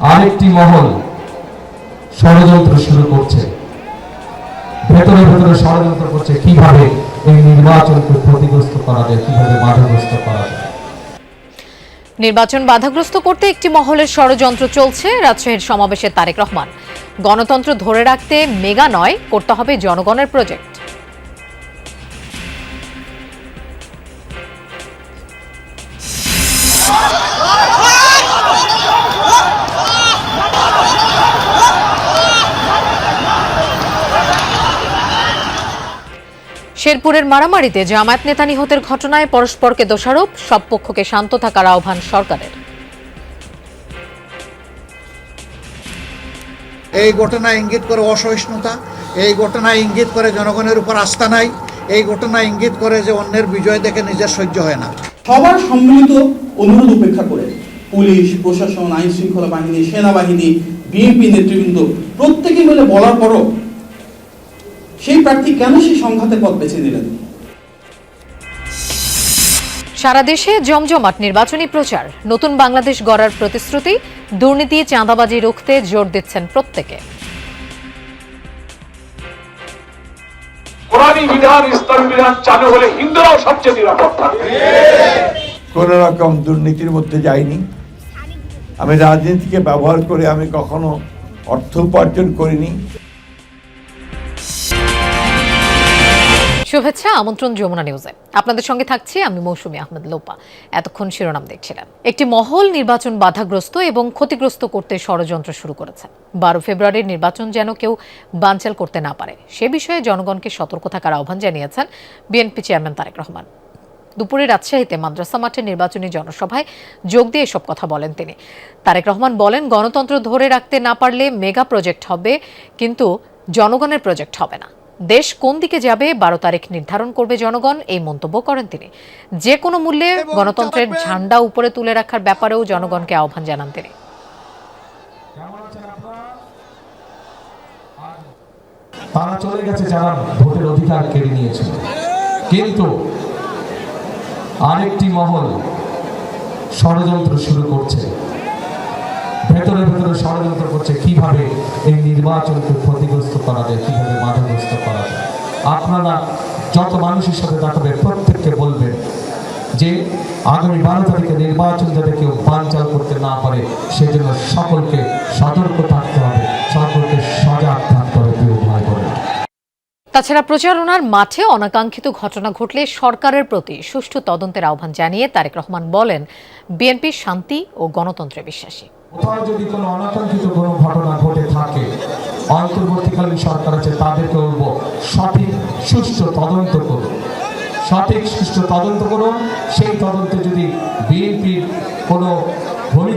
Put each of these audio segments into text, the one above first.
আরেকটি মহল ষড়যন্ত্র শুরু করছে। ভেতরে ভেতরে ষড়যন্ত্র করছে। কীভাবে এই নির্বাচনকে ক্ষতিগ্রস্ত করা যায়? কীভাবে বাধাগ্রস্ত করা যায়? নির্বাচন বাধাগ্রস্ত করতে একটি মহলের ষড়যন্ত্র চলছে রাজশাহীর সমাবেশে তারেক রহমান। গণতন্ত্র ধরে রাখতে মেগা নয়, করতে হবে জনগণের প্রজেক্ট। শেরপুরের মারামারিতে জামায়াত নেতা নিহতের ঘটনায় পরস্পরকে দোষারোপ সব পক্ষকে শান্ত থাকার আহ্বান সরকারের। এই ঘটনা ইঙ্গিত করে অসহিষ্ণুতা এই ঘটনা ইঙ্গিত করে জনগণের উপর আস্থা নাই এই ঘটনা ইঙ্গিত করে যে অন্যের বিজয় দেখে নিজের সহ্য হয় না। সবার সম্মিলিত অনুরোধ উপেক্ষা করে পুলিশ প্রশাসন আইন শৃঙ্খলা বাহিনী সেনাবাহিনী বিএনপি নেতৃবৃন্দ প্রত্যেকে মিলে বলার পরও সেই প্রার্থী কেন সেই সংঘাতের পথ বেছে নিলেন? সারা দেশে জমজমাট নির্বাচনী প্রচার। নতুন বাংলাদেশ গড়ার প্রতিশ্রুতি দুর্নীতি চাঁদাবাজি রুখতে জোর দিচ্ছেন প্রত্যেকে। কোরআনী বিধান ইসলামী বিধান চালু হলে হিন্দুরাও সবচেয়ে নিরাপদ থাকবে। কোনো রকম দুর্নীতির মধ্যে যাইনি। আমি রাজনীতিকে ব্যবহার করে আমি কখনো অর্থ উপার্জন করিনি। শুভেচ্ছা, আমন্ত্রণ যমুনা নিউজে। আপনাদের সঙ্গে থাকছি আমি মৌসুমি আহমেদ লোপা। এতক্ষণ শিরোনাম দেখছিলেন। একটি মহল নির্বাচন বাধাগ্রস্ত এবং ক্ষতিগ্রস্ত করতে ষড়যন্ত্র শুরু করেছে। বারো ফেব্রুয়ারির নির্বাচন যেন কেউ বানচাল করতে না পারে, সে বিষয়ে জনগণকে সতর্ক থাকার আহ্বান জানিয়েছেন বিএনপি চেয়ারম্যান তারেক রহমান। দুপুরে রাজশাহীতে মাদ্রাসা মাঠে নির্বাচনী জনসভায় যোগ দিয়ে এসব কথা বলেন তিনি। তারেক রহমান বলেন, গণতন্ত্র ধরে রাখতে না পারলে মেগা প্রজেক্ট হবে, কিন্তু জনগণের প্রজেক্ট হবে না। দেশ কোন দিকে যাবে বারো তারিখ নির্ধারণ করবে জনগণ এই মন্তব্য করেন তিনি। যে কোনো মূল্যে গণতন্ত্রের ঝান্ডা উপরে তুলে রাখার ব্যাপারেও জনগণকে আহ্বান জানান তিনি। তারা চলে গেছে যারা ভোটের অধিকার কেড়ে নিয়েছিল কিন্তু আরেকটি মহল ষড়যন্ত্র শুরু করছে। ভেতরে ভেতরে ষড়যন্ত্র করছে, কীভাবে এই নির্বাচনকে ক্ষতিগ্রস্ত করা যায়, কীভাবে বাধাগ্রস্ত করা যায়? আপনারা যত মানুষের সাথে দেখাবে প্রত্যেককে বলবেন যে, আগামী বারো তারিখে নির্বাচন যাতে কেউ বানচাল করতে না পারে, সেজন্য সকলকে সতর্ক থাকতে হবে। তাছাড়া প্রচারণার মাঠে অনাকাঙ্ক্ষিত ঘটনা ঘটলে সরকারের প্রতি সুষ্ঠু তদন্তের আহ্বান জানিয়ে তারেক রহমান বলেন, বিএনপি শান্তি ও গণতন্ত্রে বিশ্বাসী। যদি কোনো অনাকাঙ্ক্ষিত কোনো ঘটনা ঘটে থাকে, অন্তর্বর্তীকালীন সরকার আছে, তাদেরকে সঠিক, সুষ্ঠু তদন্ত করুন। সঠিক, সুষ্ঠু তদন্ত করুন। সেই তদন্তে যদি বিএনপির কোনো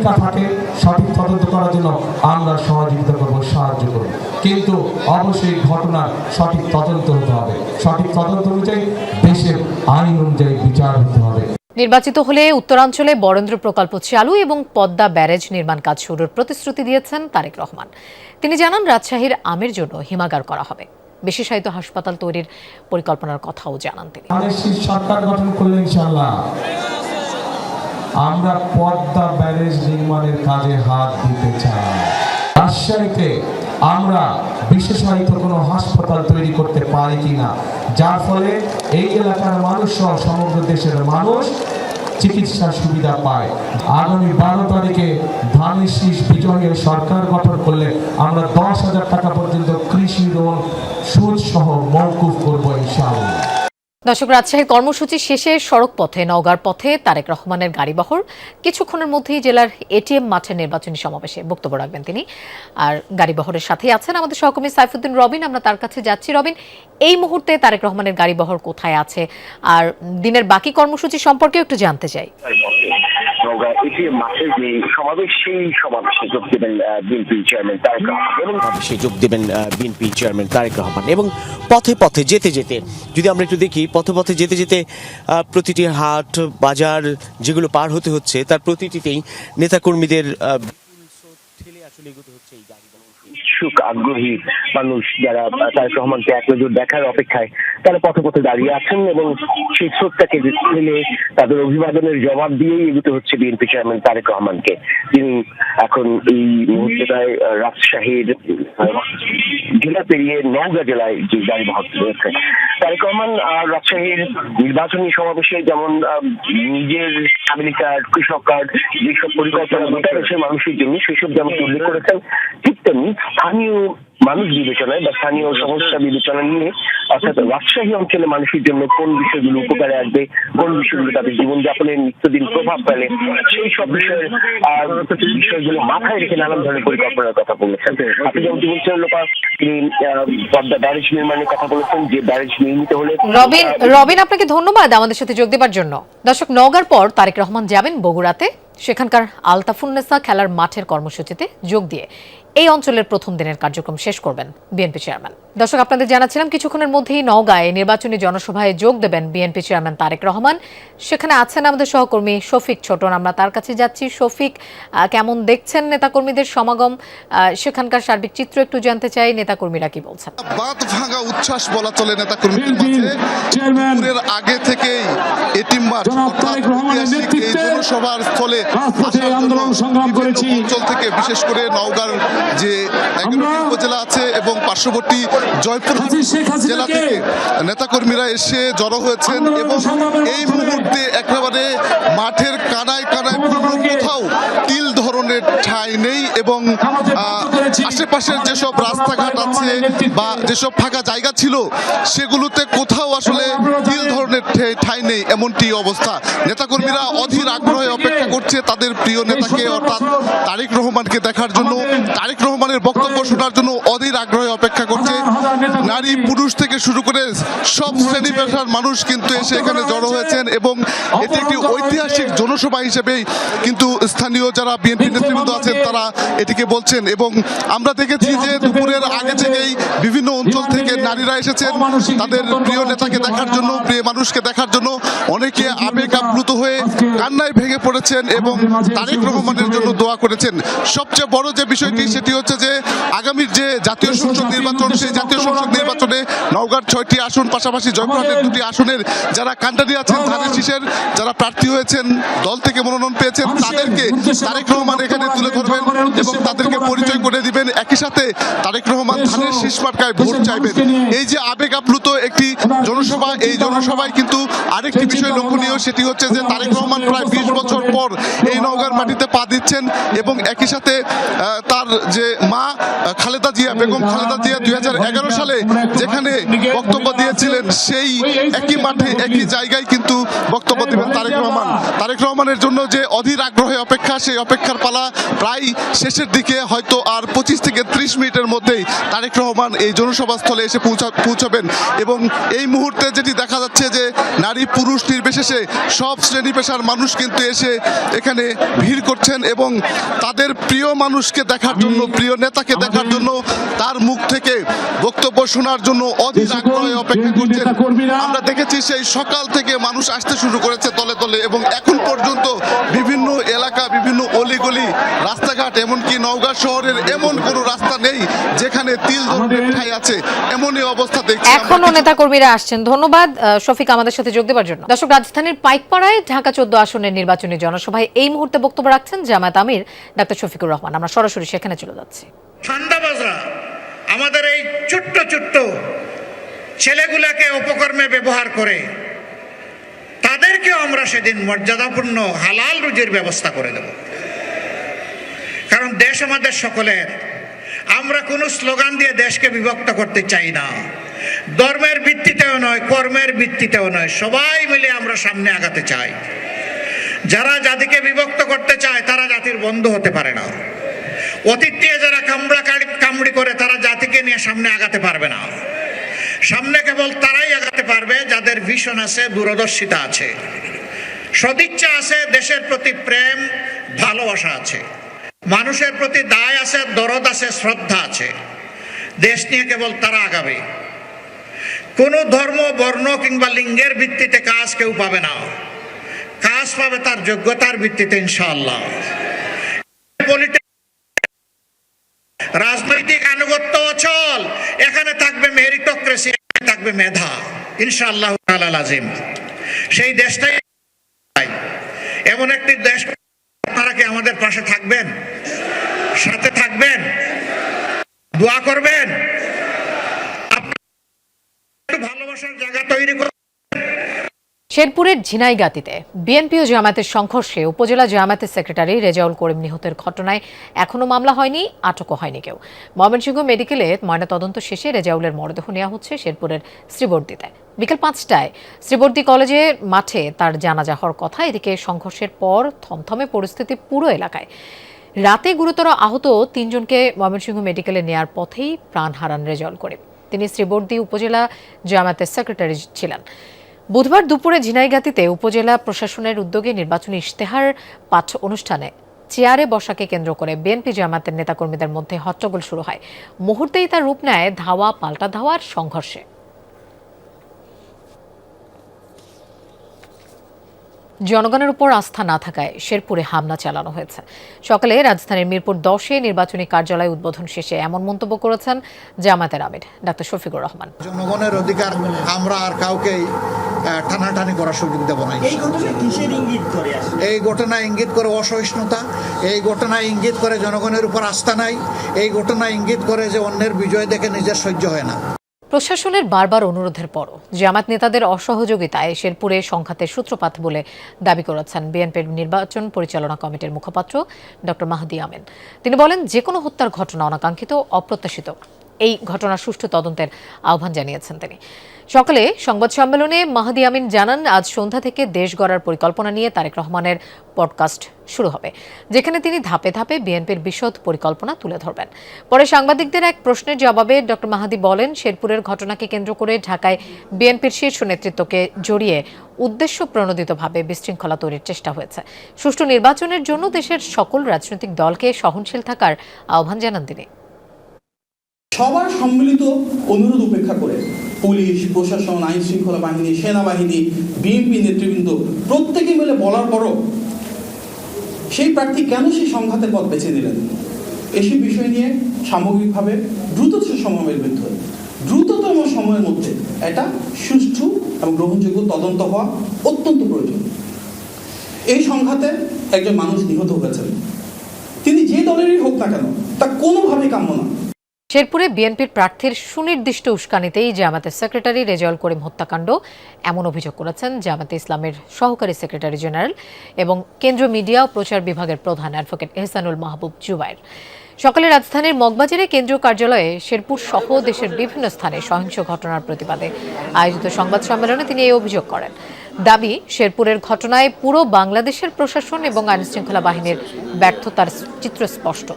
ভূমিকা থাকে সঠিক তদন্ত করার জন্য আমরা সহযোগিতা করব সাহায্য করব। কিন্তু অবশ্যই ঘটনার সঠিক তদন্ত হতে হবে। সঠিক তদন্ত অনুযায়ী দেশের আইন অনুযায়ী বিচার হতে হবে। নির্বাচিত হলে উত্তরাঞ্চলে বরেন্দ্র প্রকল্প চালু এবং পদ্মা ব্যারেজ নির্মাণ কাজ শুরুর প্রতিশ্রুতি দিয়েছেন তারেক রহমান। তিনি জানান রাজশাহীর আমের জন্য হিমাগার করা হবে। বিশেষায়িত হাসপাতাল তৈরির পরিকল্পনার কথাও জানান তিনি। সরকার গঠন করলে ইনশাল্লাহ আমরা পদ্মা ব্যারেজ নির্মাণের কাজে হাত দিতে চাই। রাজশাহীতে আমরা বিশেষায়িত কোনো হাসপাতাল তৈরি করতে পারি কিনা? যার ফলে এই এলাকার মানুষ সহ সমগ্র দেশের মানুষ চিকিৎসার সুবিধা পায়। আগামী বারো তারিখে ধানের শীষ বিজয়ের সরকার গঠন করলে আমরা দশ হাজার টাকা পর্যন্ত কৃষি লোন সুদ সহ মৌকুফ করব ইনশাআল্লাহ। দর্শক, রাজশাহীর কর্মসূচি শেষে সড়ক পথে নওগাঁর পথে তারেক রহমানের গাড়িবহর। কিছুক্ষণের মধ্যেই জেলার এটিএম মাঠে নির্বাচনী সমাবেশে বক্তব্য রাখবেন তিনি। আর গাড়িবহরের সাথে আছেন আমাদের সহকর্মী সাইফুদ্দিন রবিন। আমরা তার কাছে যাচ্ছি। রবিন, এই মুহূর্তে তারেক রহমানের গাড়িবহর কোথায় আছে? আর দিনের বাকি কর্মসূচি সম্পর্কেও একটু জানতে চাই। নওগাঁ এটিএম মাঠের যে সমাবেশ সেই সমাবেশে যোগ দেবেন বিএনপি চেয়ারম্যান তারেক রহমান এবং সমাবেশে যোগ দেবেন বিএনপি চেয়ারম্যান তারেক রহমান এবং পথে পথে যেতে যেতে যদি আমরা একটু দেখি পথে পথে যেতে যেতে প্রতিটি হাট বাজার যেগুলো পার হতে হচ্ছে তার প্রতিটিতেই নেতাকর্মীদের ঠেলে আসলে এগোতে হচ্ছে এই গাড়ি ইচ্ছুক আগ্রহী মানুষ যারা তারেক রহমানকে এক নজর দেখার অপেক্ষায় তারা পথে পথে দাঁড়িয়ে আছেন এবং সেই স্রোতটাকে মিলে তাদের অভিবাদনের জবাব দিয়েই এগুতে হচ্ছে বিএনপি চেয়ারম্যান তারেক রহমানকে। যিনি এখন এই মুহূর্তটায় আহ, রাজশাহীর জেলা পেরিয়ে নওগাঁ জেলায় যে গাড়ি বহর রয়েছে। তারেক রহমান রাজশাহীর নির্বাচনী সমাবেশে যেমন নিজের ফ্যামিলি কার্ড কৃষক কার্ড যেসব পরিকল্পনা গোটা দেশের মানুষের জন্য সেসব যেমন উল্লেখ করেছেন ঠিক তেমনি স্থানীয় মানুষ বিবেচনায় বা স্থানীয় সমস্যা বিবেচনা নিয়ে অর্থাৎ রাজশাহী অঞ্চলে মানুষের জন্য কোন বিষয়গুলো উপকারে আসবে, কোন বিষয়গুলো তাদের জীবনযাপনের নিত্যদিন প্রভাব ফেলে, সেই সব বিষয়ের বিষয়গুলো মাথায় রেখে নানান ধরনের পরিকল্পনার কথা বলেছেন। আপনি যেমন বলছেন, লোপা, তিনি পদ্মা ব্যারেজ নির্মাণের কথা বলেছেন, যে ব্যারেজ নির্মিত হলে, রবিন রবিন, আপনাকে ধন্যবাদ আমাদের সাথে যোগ দেবার জন্য। দর্শক, নওগাঁর পর তারেক রহমান যাবেন বগুড়াতে। সেখানকার আলতাফুন্নেসা খেলার মাঠের কর্মসূচিতে যোগ দিয়ে এই অঞ্চলের প্রথম দিনের কার্যক্রম শেষ করবেন বিএনপি চেয়ারম্যান। দর্শক আপনাদের জানাচ্ছিলাম কিছুক্ষণের মধ্যেই নওগাঁয় নির্বাচনী জনসভায় যোগ দেবেন বিএনপি চেয়ারম্যান তারেক রহমান। সেখানে আছেন আমাদের সহকর্মী শফিক ছোটন। আমরা তার কাছে যাচ্ছি। শফিক আহ, কেমন দেখছেন নেতাকর্মীদের সমাগম? আহ, সেখানকার সার্বিক চিত্র একটু জানতে চাই। নেতাকর্মীরা কি বলছেন? বাদ ভাঙা উচ্ছ্বাস বলা চলে নেতাকর্মীদের মাঝে। আগে থেকেই এটিম মাঠ অর্থাৎ ঐতিহাসিক এই জনসভার স্থলে আসার জন্য বিভিন্ন অঞ্চল থেকে বিশেষ করে নওগাঁর যে উপজেলা আছে এবং পার্শ্ববর্তী জয়পুর জেলা থেকে নেতাকর্মীরা এসে জড়ো হয়েছেন এবং এই মুহূর্তে একেবারে মাঠের কানায় কানায় কোনো কোথাও তিল ধরনের ঠাঁই নেই এবং আশেপাশের যেসব রাস্তাঘাট আছে বা যেসব ফাঁকা জায়গা ছিল সেগুলোতে কোথাও আসলে তিল ধরনের ঠাঁই নেই এমনটি অবস্থা। নেতাকর্মীরা অধীর আগ্রহে অপেক্ষা করছে তাদের প্রিয় নেতাকে অর্থাৎ তারেক রহমানকে দেখার জন্য। তারেক রহমানের বক্তব্য শোনার জন্য অধীর আগ্রহে অপেক্ষা করছে। নারী পুরুষ থেকে শুরু করে সব শ্রেণি পেশার মানুষ কিন্তু এসে এখানে জড়ো হয়েছেন এবং এটি একটি ঐতিহাসিক জনসভা হিসেবেই কিন্তু স্থানীয় যারা বিএনপি নেতৃবৃন্দ আছেন তারা এটিকে বলছেন এবং আমরা দেখেছি যে দুপুরের আগে থেকেই বিভিন্ন অঞ্চল থেকে নারীরা এসেছেন। তাদের প্রিয় নেতাকে দেখার জন্য, প্রিয় মানুষকে দেখার জন্য অনেকে আবেগ আপ্লুত হয়ে কান্নায় ভেঙে পড়েছেন এবং তারেক রহমানের জন্য দোয়া করেছেন। সবচেয়ে বড় যে বিষয়টি সেটি হচ্ছে যে আগামীর যে জাতীয় সংসদ নির্বাচন সেই জাতীয় সংসদ নির্বাচনে নওগাঁর ছয়টি আসন পাশাপাশি জয়পুরহাটের দুটি আসনের যারা কান্ডারি আছেন ধানের শীষের যারা প্রার্থী হয়েছেন দল থেকে মনোনয়ন পেয়েছেন তাদেরকে তারেক রহমান এখানে তুলে ধরবেন এবং তাদেরকে পরিচয় করে দিবেন। একই সাথে তারেক রহমান ধানের শীষ মার্কায় ভোট চাইবেন। এই যে আবেগ আপ্লুত একটি জনসভা এই জনসভায় কিন্তু আরেকটি বিষয় লক্ষণীয় সেটি হচ্ছে যে তারেক রহমান প্রায় বিশ বছর পর এই নওগাঁর মাটিতে পা দিচ্ছেন এবং একই সাথে তার যে মা খালেদা জিয়া, বেগম খালেদা জিয়া দুই হাজার এগারো সালে যেখানে বক্তব্য দিয়েছিলেন, সেই একই মাঠে, একই জায়গায় কিন্তু বক্তব্য দিবেন তারেক রহমান। তারেক রহমানের জন্য যে অধীর আগ্রহে অপেক্ষা, সেই অপেক্ষার পালা প্রায় শেষের দিকে হয়তো আর পঁচিশ থেকে ত্রিশ মিনিটের মধ্যেই তারেক রহমান এই জনসভা স্থলে এসে পৌঁছা, পৌঁছাবেন। এবং এই মুহূর্তে যেটি দেখা যাচ্ছে যে নারী পুরুষ নির্বিশেষে সব শ্রেণি পেশার মানুষ কিন্তু এসে এখানে ভিড় করছেন এবং তাদের প্রিয় মানুষকে দেখার জন্য প্রিয় নেতাকে দেখার জন্য তার মুখ থেকে বক্তব্য শোনার জন্য অধীর আগ্রহে অপেক্ষা করছেন। আমরা দেখেছি সেই সকাল থেকে মানুষ আসতে শুরু করেছে তলে তলে এবং এখন পর্যন্ত বিভিন্ন এলাকা বিভিন্ন অলিগলি রাস্তাঘাট এমনকি নওগাঁ শহরের এমন কোনো রাস্তা নেই যেখানে তিল ধরনের ঠাই আছে। এমনই অবস্থা দেখছি এখনও কিছু- নেতাকর্মীরা আসছেন। ধন্যবাদ আহ, শফিক আমাদের সাথে যোগ দেওয়ার জন্য। দর্শক রাজধানীর পাইকপাড়ায় ঢাকা চোদ্দ আসনের নির্বাচনী জনসভায় এই মুহূর্তে বক্তব্য রাখছেন জামায়াত আমির ডাক্তার শফিকুর রহমান। আমরা সরাসরি সেখানে চলে যাচ্ছি। ঠান্ডাবাজরা আমাদের এই ছোট্ট ছোট্ট ছেলেগুলাকে উপকর্মে ব্যবহার করে, তাদেরকেও আমরা সেদিন মর্যাদাপূর্ণ হালাল রুজির ব্যবস্থা করে দেব। কারণ দেশ আমাদের সকলের। আমরা কোনো স্লোগান দিয়ে দেশকে বিভক্ত করতে চাই না। ধর্মের ভিত্তিতেও নয়, কর্মের ভিত্তিতেও নয়, সবাই মিলে আমরা সামনে আগাতে চাই। যারা জাতিকে বিভক্ত করতে চায়, তারা জাতির বন্ধু হতে পারে না। অতীত যারা কামড়া কামড়ি করে, তারা জাতিকে নিয়ে সামনে আগাতে পারবে না। সামনে কেবল তারাই আগাতে পারবে যাদের ভীষণ আছে, দূরদর্শিতা আছে। সদিচ্ছা আছে, দেশের প্রতি প্রেম, ভালোবাসা আছে। মানুষের প্রতি দায় আছে, দরদ আছে, শ্রদ্ধা আছে। দেশ নিয়ে কেবল তারা আগাবে। কোনো ধর্ম, বর্ণ কিংবা লিঙ্গের ভিত্তিতে কাজ কেউ পাবে না। কাজ পাবে তার যোগ্যতার ভিত্তিতে, ইনশাআল্লাহ। রাজনৈতিক আনুগত্য অচল। এখানে থাকবে মেরিটোক্রেসি থাকবে মেধা। ইনশাআল্লাহ আজিম সেই দেশটাই এমন একটি দেশ, আপনারা কি আমাদের পাশে থাকবেন? সাথে থাকবেন? দোয়া করবেন? ভালোবাসার জায়গা তৈরি করুন শেরপুরের ঝিনাইগাতিতে বিএনপি ও জামায়াতের সংঘর্ষে উপজেলা জামায়াতের সেক্রেটারি রেজাউল করিম নিহতের ঘটনায় এখনও মামলা হয়নি, আটকও হয়নি কেউ। ময়মনসিংহ মেডিকেলে ময়নাতদন্ত শেষে রেজাউলের মরদেহ নেওয়া হচ্ছে শেরপুরের শ্রীবর্দিতে। বিকেল পাঁচটায় শ্রীবর্দী কলেজের মাঠে তার জানাজা হওয়ার কথা, এদিকে সংঘর্ষের পর থমথমে পরিস্থিতি পুরো এলাকায়। রাতে গুরুতর আহত তিনজনকে ময়মনসিংহ মেডিকেলে নেয়ার পথেই প্রাণ হারান রেজাউল করিম। তিনি শ্রীবর্দী উপজেলা জামায়াতের সেক্রেটারি ছিলেন। বুধবার দুপুরে ঝিনাইগাতিতে উপজেলা প্রশাসনের উদ্যোগে নির্বাচনী ইশতেহার পাঠ অনুষ্ঠানে চেয়ারে বসাকে কেন্দ্র করে বিএনপি জামাতের নেতাকর্মীদের মধ্যে হট্টগোল শুরু হয়। মুহূর্তেই তার রূপ নেয় ধাওয়া, পাল্টা ধাওয়ার সংঘর্ষে। জনগণের উপর আস্থা না থাকায় শেরপুরে হামলা চালানো হয়েছে। সকালে রাজধানীর মিরপুর দশে নির্বাচনী কার্যালয় উদ্বোধন শেষে এমন মন্তব্য করেছেন জামায়াতের আমির ডাক্তার শফিকুর রহমান। জনগণের অধিকার আমরা আর কাউকেই আহ, টানাটানি করার সুযোগ দেব না। এই ঘটনা ইঙ্গিত করে অসহিষ্ণুতা এই ঘটনা ইঙ্গিত করে জনগণের উপর আস্থা নাই এই ঘটনা ইঙ্গিত করে যে অন্যের বিজয় দেখে নিজের সহ্য হয় না। প্রশাসনের বারবার অনুরোধের পরও জামাত নেতাদের অসহযোগিতায় শেরপুরে সংঘাতের সূত্রপাত বলে দাবি করেছেন বিএনপির নির্বাচন পরিচালনা কমিটির মুখপাত্র ডক্টর মাহাদি আমেন। তিনি বলেন যে কোনো হত্যার ঘটনা অনাকাঙ্ক্ষিত, অপ্রত্যাশিত। এই ঘটনার সুষ্ঠু তদন্তের আহ্বান জানিয়েছেন তিনি। সকালে সংবাদ সম্মেলনে মাহাদি আমিন জানান, আজ সন্ধ্যা থেকে দেশ গড়ার পরিকল্পনা নিয়ে তারেক রহমানের পডকাস্ট শুরু হবে, যেখানে তিনি ধাপে ধাপে বিএনপির বিশদ পরিকল্পনা তুলে ধরবেন। পরে সাংবাদিকদের এক প্রশ্নের জবাবে ডক্টর মাহাদি বলেন, শেরপুরের ঘটনাকে কেন্দ্র করে ঢাকায় বিএনপির শীর্ষ নেতৃত্বকে জড়িয়ে উদ্দেশ্য প্রণোদিতভাবে বিশৃঙ্খলা তৈরির চেষ্টা হয়েছে। সুষ্ঠু নির্বাচনের জন্য দেশের সকল রাজনৈতিক দলকে সহনশীল থাকার আহ্বান জানান তিনি। সবার সম্মিলিত অনুরোধ উপেক্ষা করে পুলিশ, প্রশাসন আইন শৃঙ্খলা বাহিনী, সেনাবাহিনী, বিএনপি নেতৃবৃন্দ, প্রত্যেকে মিলে বলার পরও সেই প্রার্থী কেন সেই সংঘাতের পথ বেছে নিলেন? এসব বিষয় নিয়ে সামগ্রিকভাবে দ্রুত সময়ের ভিতরে দ্রুততম সময়ের মধ্যে এটা সুষ্ঠু এবং গ্রহণযোগ্য তদন্ত হওয়া অত্যন্ত প্রয়োজন। এই সংঘাতে একজন মানুষ নিহত হয়েছেন। তিনি যে দলেরই হোক না কেন, তা কোনোভাবেই কাম্য না শেরপুরে বিএনপির প্রার্থীর সুনির্দিষ্ট উস্কানিতেই জামাতের সেক্রেটারি রেজাউল করিম হত্যাকাণ্ড, এমন অভিযোগ করেছেন জামাতে ইসলামের সহকারী সেক্রেটারি জেনারেল এবং কেন্দ্রীয় মিডিয়া ও প্রচার বিভাগের প্রধান অ্যাডভোকেট এহসানুল মাহবুব জুবাইর। সকালে রাজধানীর মগবাজারে কেন্দ্রীয় কার্যালয়ে শেরপুর সহ দেশের বিভিন্ন স্থানে সহিংস ঘটনার প্রতিবাদে আয়োজিত সংবাদ সম্মেলনে তিনি এই অভিযোগ করেন। দাবি, শেরপুরের ঘটনায় পুরো বাংলাদেশের প্রশাসন এবং আইনশৃঙ্খলা বাহিনীর ব্যর্থতার চিত্র স্পষ্ট।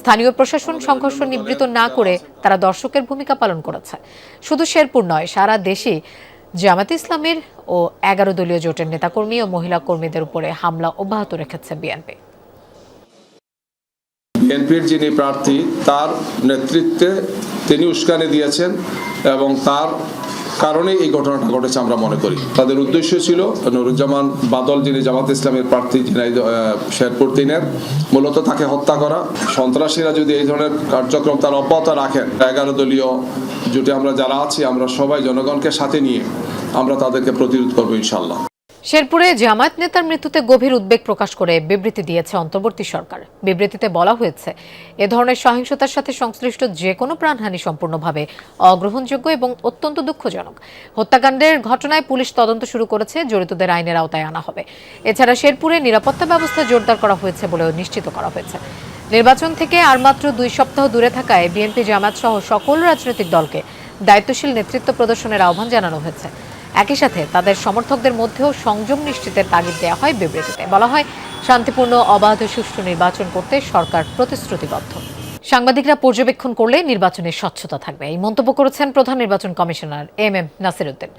স্থানীয় প্রশাসন সংঘর্ষ নিবৃত না করে তারা দর্শকের ভূমিকা পালন করেছে। শুধু শেরপুর নয়, সারা দেশে জামাতে ইসলামের ও এগারো দলীয় জোটের নেতাকর্মী ও মহিলা কর্মীদের উপরে হামলা অব্যাহত রেখেছে বিএনপি। বিএনপির যিনি প্রার্থী, তার নেতৃত্বে তিনি উস্কানি দিয়েছেন এবং তার কারণে এই ঘটনাটা ঘটেছে আমরা মনে করি। তাদের উদ্দেশ্য ছিল নুরুজ্জামান বাদল, যিনি জামাত ইসলামের প্রার্থী শেরপুর তিনের, মূলত তাকে হত্যা করা। সন্ত্রাসীরা যদি এই ধরনের কার্যক্রম তার অব্যাহত রাখেন, এগারো দলীয় জুটে আমরা যারা আছি, আমরা সবাই জনগণকে সাথে নিয়ে আমরা তাদেরকে প্রতিরোধ করব ইনশাল্লাহ শেরপুরে জামায়াত নেতার মৃত্যুতে গভীর উদ্বেগ প্রকাশ করে বিবৃতি দিয়েছে অন্তর্বর্তী সরকার। বিবৃতিতে বলা হয়েছে, এ ধরনের সহিংসতার সাথে সংশ্লিষ্ট যে কোনো প্রাণহানি সম্পূর্ণভাবে অগ্রহণযোগ্য এবং অত্যন্ত দুঃখজনক। হত্যাকাণ্ডের ঘটনায় পুলিশ তদন্ত শুরু করেছে, জড়িতদের আইনের আওতায় আনা হবে। এছাড়া শেরপুরে নিরাপত্তা ব্যবস্থা জোরদার করা হয়েছে বলেও নিশ্চিত করা হয়েছে। নির্বাচন থেকে আর মাত্র দুই সপ্তাহ দূরে থাকায় বিএনপি জামাত সহ সকল রাজনৈতিক দলকে দায়িত্বশীল নেতৃত্ব প্রদর্শনের আহ্বান জানানো হয়েছে। একই সাথে তাদের সমর্থকদের মধ্যেও সংযম নিশ্চিতের তাগিদ দেওয়া হয় বিবৃতিতে। বলা হয়, শান্তিপূর্ণ, অবাধ, সুষ্ঠু নির্বাচন করতে সরকার প্রতিশ্রুতিবদ্ধ। সাংবাদিকরা পর্যবেক্ষণ করলে নির্বাচনের স্বচ্ছতা থাকবে। এই মন্তব্য করেছেন প্রধান নির্বাচন commissioner M M Nasir Uddin.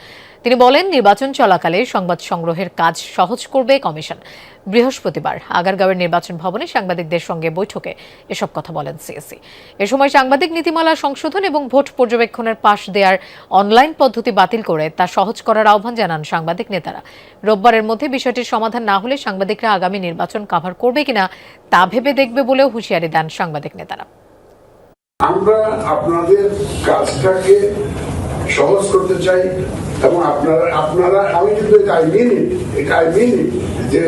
তিনি বলেন, নির্বাচন চলাকালে সংবাদ সংগ্রহের কাজ সহজ করবে কমিশন। বৃহস্পতিবার আগারগাঁওয়ের নির্বাচন ভবনে সাংবাদিকদের সঙ্গে বৈঠকে এসব কথা বলেন সিএসি। এ সময় সাংবাদিক নীতিমালা সংশোধন এবং ভোট পর্যবেক্ষণের পাশ দেওয়ার অনলাইন পদ্ধতি বাতিল করে তা সহজ করার আহ্বান জানান সাংবাদিক নেতারা। রোববারের মধ্যে বিষয়টির সমাধান না হলে সাংবাদিকরা আগামী নির্বাচন কাভার করবে কিনা তা ভেবে দেখবে বলেও হুঁশিয়ারি দেন সাংবাদিক নেতারা। আমরা আপনাদের কাজটাকে সহজ করতে চাই এবং আপনারা আপনারা আমি কিন্তু এটা আই মিন এটা আই মিন যে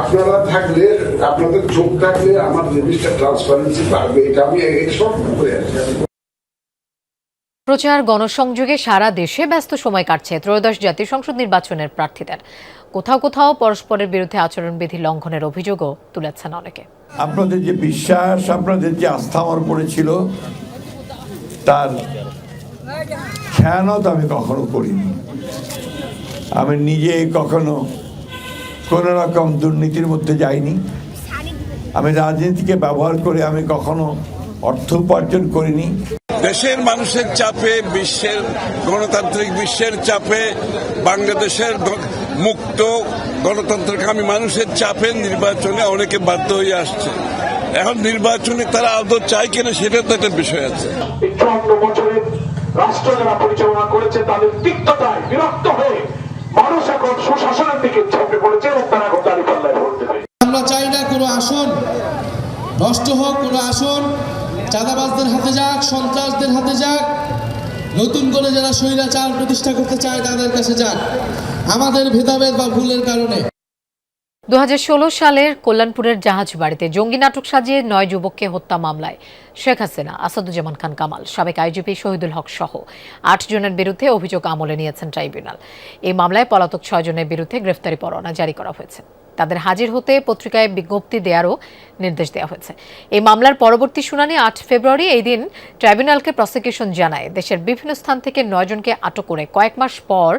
আপনারা থাকলে আপনাদের চোখ থাকলে আমার জিনিসটা ট্রান্সপারেন্সি বাড়বে এটা আমি সব করে আছি। প্রচার গণসংযোগে সারা দেশে ব্যস্ত সময় কাটছে ত্রয়োদশ জাতীয় সংসদ নির্বাচনের প্রার্থীদের। কোথাও কোথাও পরস্পরের বিরুদ্ধে আচরণবিধি লঙ্ঘনের অভিযোগও তুলেছেন অনেকে। আপনাদের যে বিশ্বাস আপনাদের যে আস্থা আমার উপরে ছিল তার খেয়ানত আমি কখনো করিনি। আমি নিজে কখনো কোনো রকম দুর্নীতির মধ্যে যাইনি। আমি রাজনীতিকে ব্যবহার করে আমি কখনো অর্থ উপার্জন করিনি। দেশের মানুষের চাপে বিশ্বের গণতান্ত্রিক বিশ্বের চাপে বাংলাদেশের মুক্ত গণতন্ত্রকামী মানুষের চাপে নির্বাচনে অনেকে বাধ্য হয়ে আসছে। এখন নির্বাচনে তারা আদৌ চায় কিনা সেটা তো একটা বিষয় আছে। রাষ্ট্র যারা পরিচালনা করেছে তাদের তিক্ততায় বিরক্ত হয়ে মানুষ এখন সুশাসনের দিকে ঝাঁপে পড়েছে এবং তারা এখন ভোট দেবে। আমরা চাই না কোনো আসন নষ্ট হোক, কোনো আসন চাঁদাবাজদের হাতে যাক, সন্ত্রাসদের হাতে যাক, নতুন করে যারা স্বৈরাচার প্রতিষ্ঠা করতে চায় তাদের কাছে যাক। আমাদের ভেদাভেদ বা ভুলের কারণে। দু সালের কল্যাণপুরের জাহাজ বাড়িতে জঙ্গি নাটক সাজিয়ে নয় যুবককে হত্যা মামলায় শেখ হাসিনা, আসাদুজ্জামান খান কামাল, সাবেক আইজিপি শহীদুল হক সহ আট জনের বিরুদ্ধে অভিযোগ আমলে নিয়েছেন ট্রাইব্যুনাল। এই মামলায় পলাতক ছয় জনের বিরুদ্ধে গ্রেফতারি পরোয়ানা জারি করা হয়েছে। তাদের হাজির হতে পত্রিকায় বিজ্ঞপ্তি দেওয়ারও নির্দেশ দেওয়া হয়েছে। এই মামলার পরবর্তী শুনানি আট ফেব্রুয়ারি। এই দিন ট্রাইব্যুনালকে প্রসিকিউশন জানায়, দেশের বিভিন্ন স্থান থেকে নয়জনকে আটক করে কয়েক মাস পর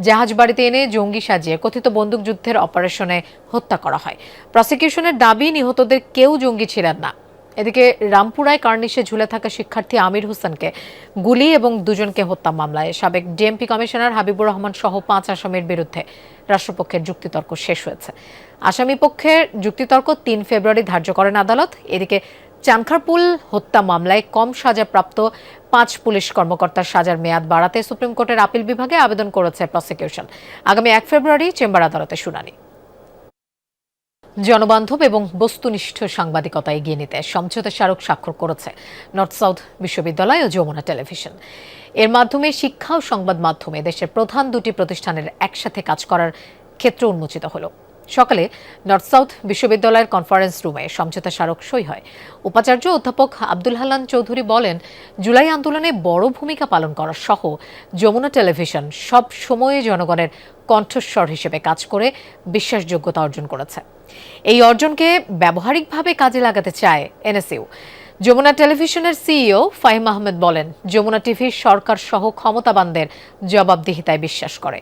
জাহাজ বাড়িতে এনে জঙ্গি সাজিয়ে কথিত বন্দুকযুদ্ধের অপারেশনে হত্যা করা হয়। প্রসিকিউশনের দাবি, নিহতদের কেউ জঙ্গি ছিলেন না। এদিকে রামপুরায় কার্নিশে ঝুলে থাকা শিক্ষার্থী আমির হোসেনকে গুলি এবং দুজনকে হত্যা মামলায় সাবেক ডিএমপি কমিশনার হাবিবুর রহমান সহ পাঁচ আসামির বিরুদ্ধে রাষ্ট্রপক্ষের যুক্তিতর্ক শেষ হয়েছে। আসামি পক্ষের যুক্তিতর্ক তিন ফেব্রুয়ারি ধার্য করেন আদালত। এদিকে চানখারপুল হত্যা মামলায় কম সাজাপ্রাপ্ত পাঁচ পুলিশ কর্মকর্তার সাজার মেয়াদ বাড়াতে সুপ্রিম কোর্টের আপিল বিভাগে আবেদন করেছে প্রসিকিউশন। আগামী এক ফেব্রুয়ারি চেম্বার আদালতে শুনানি। জনবান্ধব এবং বস্তুনিষ্ঠ সাংবাদিকতা এগিয়ে নিতে সমঝোতা স্মারক স্বাক্ষর করেছে নর্থ সাউথ বিশ্ববিদ্যালয় ও যমুনা টেলিভিশন। এর মাধ্যমে শিক্ষা ও সংবাদ মাধ্যমে দেশের প্রধান দুটি প্রতিষ্ঠানের একসাথে কাজ করার ক্ষেত্র উন্মোচিত হলো। সকালে নর্থ সাউথ বিশ্ববিদ্যালয়ের কনফারেন্স রুমে সমঝোতা স্মারক সই হয়। উপাচার্য অধ্যাপক আব্দুল হালান চৌধুরী বলেন, জুলাই আন্দোলনে বড় ভূমিকা পালন করা সহ যমুনা টেলিভিশন সব সময়ে জনগণের কণ্ঠস্বর হিসেবে কাজ করে বিশ্বাসযোগ্যতা অর্জন করেছে। এই অর্জনকে ব্যবহারিকভাবে কাজে লাগাতে চায় এনএসইউ। যমুনা টেলিভিশনের সিইও ফাহিম আহমেদ বলেন, যমুনা টিভি সরকার সহ ক্ষমতাবানদের জবাবদিহিতায় বিশ্বাস করে।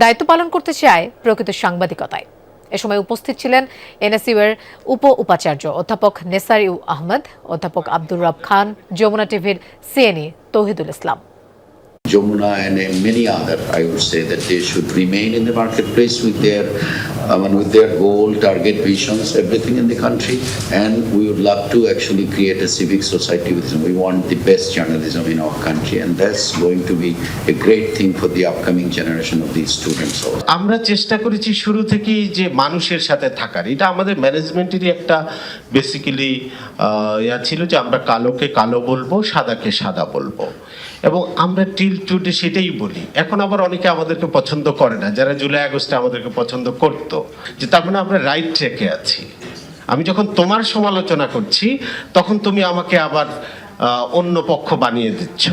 দায়িত্ব পালন করতে চায় প্রকৃত সাংবাদিকতায়। এ সময় উপস্থিত ছিলেন এনএসইউ এর উপ উপাচার্য অধ্যাপক নেসার ইউ আহমদ, অধ্যাপক আব্দুর রব খান, যমুনা টিভির CNE Touhidul Islam. Jamuna and uh, many other, I would say that they should remain in the marketplace with their, I mean, with their goal, target, visions, everything in the country. And we would love to actually create a civic society with them. We want the best journalism in our country, and that's going to be a great thing for the upcoming generation of these students also. আমরা চেষ্টা করেছি শুরু থেকেই যে মানুষের সাথে থাকার এটা আমাদের ম্যানেজমেন্টেরই একটা বেসিক্যালি ইয়া ছিল যে আমরা কালোকে কালো বলব সাদাকে সাদা বলব এবং আমরা টিল টুটে সেটাই বলি। এখন আবার অনেকে আমাদেরকে পছন্দ করে না, যারা জুলাই আগস্টে আমাদেরকে পছন্দ করত, যে তার মানে আমরা রাইট ট্র্যাকে আছি। আমি যখন তোমার সমালোচনা করছি, তখন তুমি আমাকে আবার অন্য পক্ষ বানিয়ে দিচ্ছ।